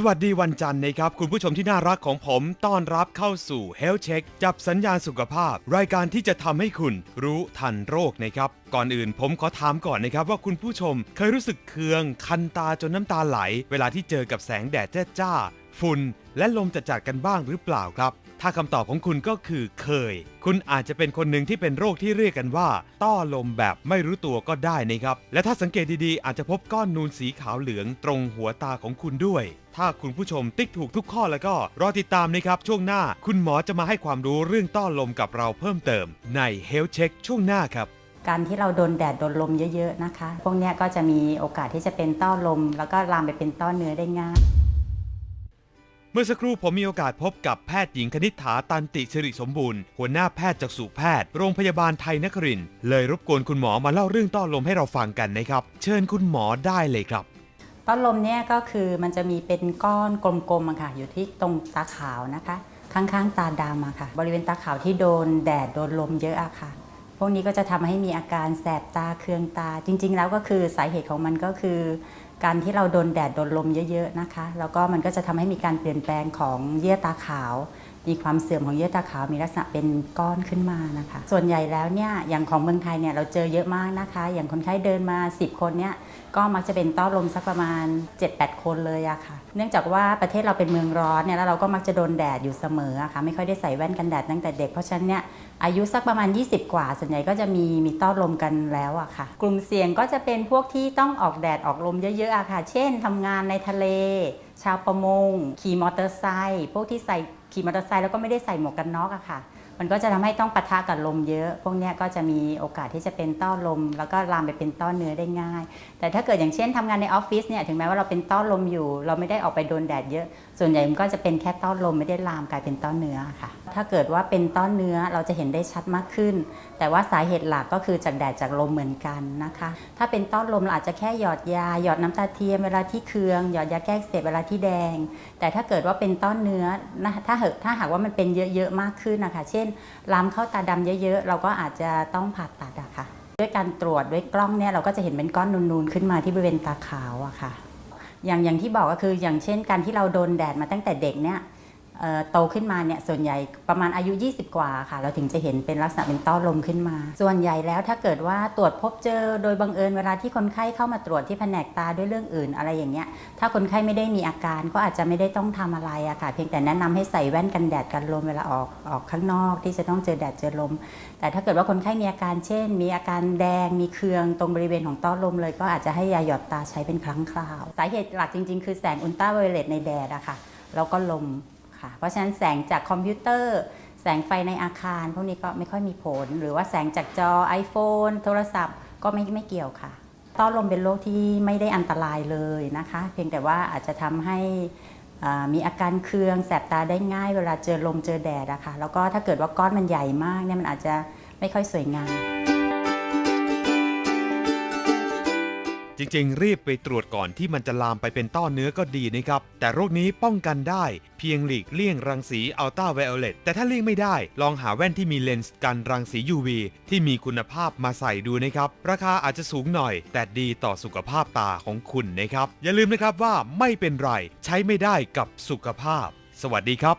สวัสดีวันจันทร์นะครับ คุณผู้ชมที่น่ารักของผมต้อนรับเข้าสู่ Health Check จับสัญญาณสุขภาพ รายการที่จะทำให้คุณรู้ทันโรคนะครับ ก่อนอื่นผมขอถามก่อนนะครับ ว่าคุณผู้ชมเคยรู้สึกเคือง คันตาจนน้ำตาไหล เวลาที่เจอกับแสงแดดจ้าฝุ่นและลมจัดๆกันบ้างหรือเปล่าครับ ถ้าคำตอบของคุณก็คือเคย คุณอาจจะเป็นคนหนึ่งที่เป็นโรคที่เรียกกันว่า ต้อลมแบบไม่รู้ตัวก็ได้นะครับ และถ้าสังเกตดีๆ อาจจะพบก้อนนูนสีขาวเหลืองตรงหัวตาของคุณด้วย ถ้าคุณผู้ชมติ๊กถูกทุกข้อแล้วก็ รอติดตามนะครับ ช่วงหน้า คุณหมอจะมาให้ความรู้เรื่องต้อลมกับเราเพิ่มเติม ใน Health Check ช่วงหน้าครับการที่เราโดนแดดโดนลมเยอะๆนะคะ พวกนี้ก็จะมีโอกาสที่จะเป็นต้อลม แล้วก็ลามไปเป็นต้อเนื้อได้ง่าย มื่อสักครู่ผมมีโอกาสพบกับแพทย์หญิงคณิษฐาตันติสิริสมบูรณ์ หัวหน้าแพทย์จักษุแพทย์ โรงพยาบาลไทยนครินเลยรบกวนคุณหมอมาเล่าเรื่องต้อลมให้เราฟังกันนะครับ เชิญคุณหมอได้เลยครับต้อลมเนี่ยก็คือมันจะมีเป็นก้อนกลมๆค่ะอยู่ที่ตรงตาขาวนะคะ ข้างๆตาดำอะค่ะ บริเวณตาขาวที่โดนแดดโดนลมเยอะอะค่ะ พวกนี้ก็จะทำให้มีอาการแสบตาเคืองตา จริง ๆ แล้วก็คือสาเหตุของมันก็คือ การที่เราโดนแดดโดนลมเยอะ ๆ นะคะ แล้วก็มันก็จะทำให้มีการเปลี่ยนแปลงของเยื่อตาขาว มีความเสื่อมของเยื่อตาขาวมีลักษณะเป็นก้อนขึ้นมานะคะ ส่วนใหญ่แล้วเนี่ยอย่างของเมืองไทยเนี่ยเราเจอเยอะมากนะคะ อย่างคนไข้เดินมา 10 คนเนี่ยก็มักจะเป็นต้อลมสักประมาณ 7-8 คนเลยอะค่ะ เนื่องจากว่าประเทศเราเป็นเมืองร้อนเนี่ยแล้วเราก็มักจะโดนแดดอยู่เสมออะค่ะไม่ค่อยได้ใส่แว่นกันแดดตั้งแต่เด็กเพราะฉะนั้นเนี่ยอายุสักประมาณ 20 กว่า ส่วนใหญ่ก็จะมีมีต้อลมกันแล้วอะค่ะ กลุ่มเสี่ยงก็จะเป็นพวกที่ต้องออกแดดออกลมเยอะๆอะค่ะ เช่นทำงานในทะเล ชาวประมง ขี่มอเตอร์ไซค์พวกที่ใส่ ขี่มอเตอร์ไซค์แล้วก็ไม่ได้ใส่หมวกกันน็อกอะค่ะ มันก็จะทำให้ต้องปะทะกับลมเยอะ พวกนี้ก็จะมีโอกาสที่จะเป็นต้อลม แล้วก็ลามไปเป็นต้อเนื้อได้ง่าย แต่ถ้าเกิดอย่างเช่นทำงานในออฟฟิศเนี่ยถึงแม้ว่าเราเป็นต้อลมอยู่ เราไม่ได้ออกไปโดนแดดเยอะ ส่วนใหญ่มันก็จะเป็นแค่ต้อลมไม่ได้ลามกลายเป็นต้อเนื้อค่ะ ถ้าเกิดว่าเป็นต้อเนื้อเราจะเห็นได้ชัดมากขึ้น แต่ว่าสาเหตุหลักก็คือจากแดดจากลมเหมือนกันนะคะ ถ้าเป็นต้อลมเราอาจจะแค่หยอดยาหยอดน้ำตาเทียมเวลาที่เคืองหยอดยาแก้เสบเวลาที่แดง แต่ถ้าเกิดว่าเป็นต้อเนื้อถ้าเหอะถ้าหากว่ามันเป็นเยอะๆมากขึ้นนะคะ เช่นลามเข้าตาดำเยอะๆ เราก็อาจจะต้องผ่าตัดอะค่ะ ด้วยการตรวจด้วยกล้องเนี่ยเราก็จะเห็นเป็นก้อนนูนๆ ขึ้นมาที่บริเวณตาขาวอะค่ะ อย่างอย่างที่บอกก็คืออย่างเช่นการที่เราโดนแดดมาตั้งแต่เด็กเนี่ย โตขึ้นมาเนี่ยส่วนใหญ่ประมาณอายุ 20 กว่าค่ะ เราถึงจะเห็นเป็นลักษณะเป็นต้อลมขึ้นมา ส่วนใหญ่แล้วถ้าเกิดว่าตรวจพบเจอโดยบังเอิญเวลาที่คนไข้เข้ามาตรวจที่แผนกตาด้วยเรื่องอื่นอะไรอย่างเงี้ยถ้าคนไข้ไม่ได้มีอาการก็อาจจะไม่ได้ต้องทำอะไรอะค่ะ เพียงแต่แนะนำให้ใส่แว่นกันแดดกันลมเวลาออกออกข้างนอกที่จะต้องเจอแดดเจอลม แต่ถ้าเกิดว่าคนไข้มีอาการเช่น มีอาการแดงมีเคืองตรงบริเวณของต้อลมเลย ก็อาจจะให้ยาหยอดตาใช้เป็นครั้งคราว สาเหตุหลักจริง ๆ คือแสงอุลตราไวโอเลตในแดดอะค่ะแล้วก็ลม ค่ะ เพราะฉะนั้นแสงจากคอมพิวเตอร์ แสงไฟในอาคาร พวกนี้ก็ไม่ค่อยมีผล หรือว่าแสงจากจอ iPhone โทรศัพท์ก็ไม่ไม่เกี่ยวค่ะ ต้อลมเป็นโรคที่ไม่ได้อันตรายเลยนะคะ เพียงแต่ว่าอาจจะทำให้มีอาการเคืองแสบตาได้ง่ายเวลาเจอลมเจอแดดอะค่ะแล้วก็ถ้าเกิดว่าก้อนมันใหญ่มากเนี่ยมันอาจจะไม่ค่อยสวยงาม จริงๆ รีบไปตรวจก่อนที่มันจะลามไปเป็นต้อเนื้อก็ดีนะครับ แต่โรคนี้ป้องกันได้เพียงหลีกเลี่ยงรังสีอัลตราไวโอเลตแต่ถ้าเลี่ยงไม่ได้ ลองหาแว่นที่มีเลนส์กันรังสี UV ที่มีคุณภาพมาใส่ดูนะครับ ราคาอาจจะสูงหน่อย แต่ดีต่อสุขภาพตาของคุณนะครับ อย่าลืมนะครับว่าไม่เป็นไร ใช้ไม่ได้กับสุขภาพ สวัสดีครับ